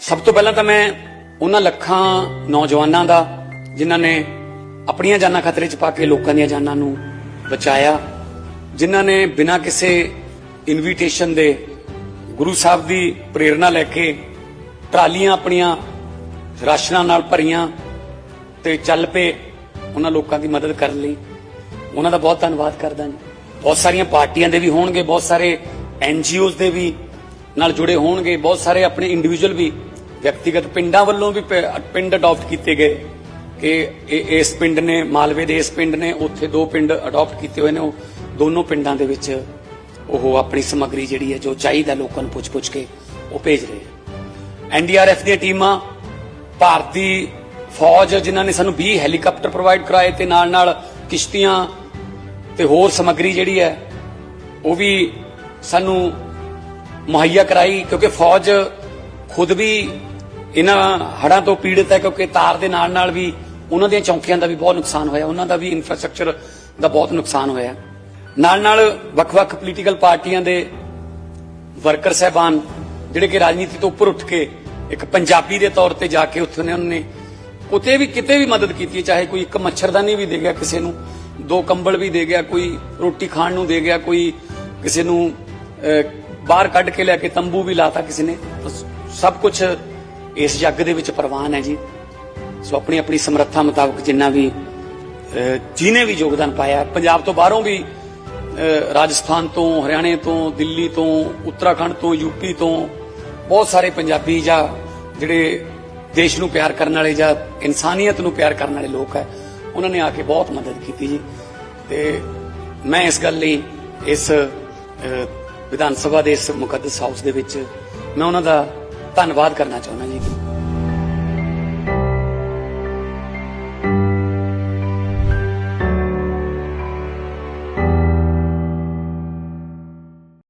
ਸਭ ਤੋਂ ਪਹਿਲਾਂ ਤਾਂ ਮੈਂ ਉਹਨਾਂ ਲੱਖਾਂ ਨੌਜਵਾਨਾਂ ਦਾ, ਜਿਨ੍ਹਾਂ ਨੇ ਆਪਣੀਆਂ ਜਾਨਾਂ ਖਤਰੇ 'ਚ ਪਾ ਕੇ ਲੋਕਾਂ ਦੀਆਂ ਜਾਨਾਂ ਨੂੰ ਬਚਾਇਆ, ਜਿਨ੍ਹਾਂ ਨੇ ਬਿਨਾਂ ਕਿਸੇ ਇਨਵੀਟੇਸ਼ਨ ਦੇ ਗੁਰੂ ਸਾਹਿਬ ਦੀ ਪ੍ਰੇਰਣਾ ਲੈ ਕੇ ਟਰਾਲੀਆਂ ਆਪਣੀਆਂ ਰਾਸ਼ਨਾਂ ਨਾਲ ਭਰੀਆਂ ਤੇ ਚੱਲ ਪਏ ਉਹਨਾਂ ਲੋਕਾਂ ਦੀ ਮਦਦ ਕਰਨ ਲਈ। ਉਹਨਾਂ ਦਾ ਬਹੁਤ ਧੰਨਵਾਦ ਕਰਦਾ ਜੀ। ਬਹੁਤ ਸਾਰੀਆਂ ਪਾਰਟੀਆਂ ਦੇ ਵੀ ਹੋਣਗੇ, ਬਹੁਤ ਸਾਰੇ ਐਨਜੀਓਜ਼ ਦੇ ਵੀ ਨਾਲ ਜੁੜੇ ਹੋਣਗੇ। ਬਹੁਤ ਸਾਰੇ ਆਪਣੇ ਇੰਡੀਵਿਜੂਅਲ ਵੀ ਵਿਅਕਤੀਗਤ ਪਿੰਡਾਂ ਵੱਲੋਂ ਵੀ ਪਿੰਡ ਅਡਾਪਟ ਕੀਤੇ ਗਏ ਕਿ ਇਹ- ਇਸ ਪਿੰਡ ਨੇ, ਮਾਲਵੇ ਦੇ ਇਸ ਪਿੰਡ ਨੇ, ਉੱਥੇ ਦੋ ਪਿੰਡ ਅਡਾਪਟ ਕੀਤੇ ਹੋਏ ਨੇ। ਉਹ ਦੋਨੋਂ ਪਿੰਡਾਂ ਦੇ ਵਿੱਚ ਉਹ ਆਪਣੀ ਸਮੱਗਰੀ ਜਿਹੜੀ ਹੈ, ਜੋ ਚਾਹੀਦਾ ਲੋਕਾਂ ਨੂੰ ਪੁੱਛ-ਪੁੱਛ ਕੇ ਉਹ ਭੇਜ ਰਹੇ ਐਨਡੀਆਰਐਫ ਦੀਆਂ ਟੀਮਾਂ ਭਾਰਤੀ ਫੌਜ ਜਿਨ੍ਹਾਂ ਨੇ ਸਾਨੂੰ 20 ਹੈਲੀਕਾਪਟਰ ਪ੍ਰੋਵਾਈਡ ਕਰਾਏ ਤੇ ਨਾਲ-ਨਾਲ ਕਿਸ਼ਤੀਆਂ ਤੇ ਹੋਰ ਸਮੱਗਰੀ ਜਿਹੜੀ ਹੈ, ਉਹ ਵੀ ਸਾਨੂੰ ਮੁਹੱਈਆ ਕਰਾਈ ਕਿਉਂਕਿ ਫੌਜ ਖੁਦ ਵੀ ਇਹਨਾਂ ਹੜ੍ਹਾਂ ਤੋਂ ਪੀੜਤ ਹੈ ਕਿਉਂਕਿ ਤਾਰ ਦੇ ਨਾਲ ਨਾਲ ਵੀ ਉਹਨਾਂ ਦੀਆਂ ਚੌਂਕੀਆਂ ਦਾ ਵੀ ਬਹੁਤ ਨੁਕਸਾਨ ਹੋਇਆ ਉਹਨਾਂ ਦਾ ਵੀ ਇਨਫਰਾਸਟ੍ਰਕਚਰ ਦਾ ਬਹੁਤ ਨੁਕਸਾਨ ਹੋਇਆ। ਨਾਲ ਨਾਲ ਵੱਖ-ਵੱਖ ਪੋਲੀਟੀਕਲ ਪਾਰਟੀਆਂ ਦੇ ਵਰਕਰ ਸਹਿਬਾਨ ਜਿਹੜੇ ਕਿ ਰਾਜਨੀਤੀ ਤੋਂ ਉੱਪਰ ਉੱਠ ਕੇ ਇੱਕ ਪੰਜਾਬੀ ਦੇ ਤੌਰ ਤੇ ਜਾ ਕੇ ਉੱਥੇ ਉਹਨਾਂ ਨੇ ਉਤੇ ਵੀ ਕਿਤੇ ਵੀ ਮਦਦ ਕੀਤੀ ਹੈ, ਚਾਹੇ ਕੋਈ ਇੱਕ ਮੱਛਰਦਾਨੀ ਵੀ ਦੇ ਗਿਆ ਕਿਸੇ ਨੂੰ ਦੋ ਕੰਬਲ ਵੀ ਦੇ ਗਿਆ ਕੋਈ ਰੋਟੀ ਖਾਣ ਨੂੰ ਦੇ ਗਿਆ ਕੋਈ ਕਿਸੇ ਨੂੰ ਬਾਹਰ ਕੱਢ ਕੇ ਲੈ ਕੇ ਤੰਬੂ ਵੀ ਲਾਤਾ ਕਿਸੇ ਨੇ ਸਭ ਕੁਝ ਇਸ ਜੱਗ ਦੇ ਵਿੱਚ ਪ੍ਰਵਾਨ ਹੈ ਜੀ। ਸੋ ਆਪਣੀ ਆਪਣੀ ਸਮਰੱਥਾ ਮੁਤਾਬਕ ਜਿੰਨਾ ਵੀ ਅਹ, ਜਿਹਨੇ ਵੀ ਯੋਗਦਾਨ ਪਾਇਆ ਪੰਜਾਬ ਤੋਂ ਬਾਹਰੋਂ ਵੀ ਰਾਜਸਥਾਨ ਤੋਂ ਹਰਿਆਣੇ ਤੋਂ ਦਿੱਲੀ ਤੋਂ ਉੱਤਰਾਖੰਡ ਤੋਂ ਯੂਪੀ ਤੋਂ ਬਹੁਤ ਸਾਰੇ ਪੰਜਾਬੀ ਜਾਂ ਜਿਹੜੇ ਦੇਸ਼ ਨੂੰ ਪਿਆਰ ਕਰਨ ਵਾਲੇ ਜਾਂ ਇਨਸਾਨੀਅਤ ਨੂੰ ਪਿਆਰ ਕਰਨ ਵਾਲੇ ਲੋਕ ਹੈ ਉਹਨਾਂ ਨੇ ਆ ਕੇ ਬਹੁਤ ਮਦਦ ਕੀਤੀ ਜੀ। ਤੇ ਮੈਂ ਇਸ ਗੱਲ ਲਈ ਇਸ ਵਿਧਾਨ ਸਭਾ ਦੇ ਇਸ ਮੁਕੱਦਸ ਹਾਊਸ ਦੇ ਵਿੱਚ ਮੈਂ ਉਹਨਾਂ ਦਾ ਧੰਨਵਾਦ ਕਰਨਾ ਚਾਹੁੰਦਾ ਜੀ।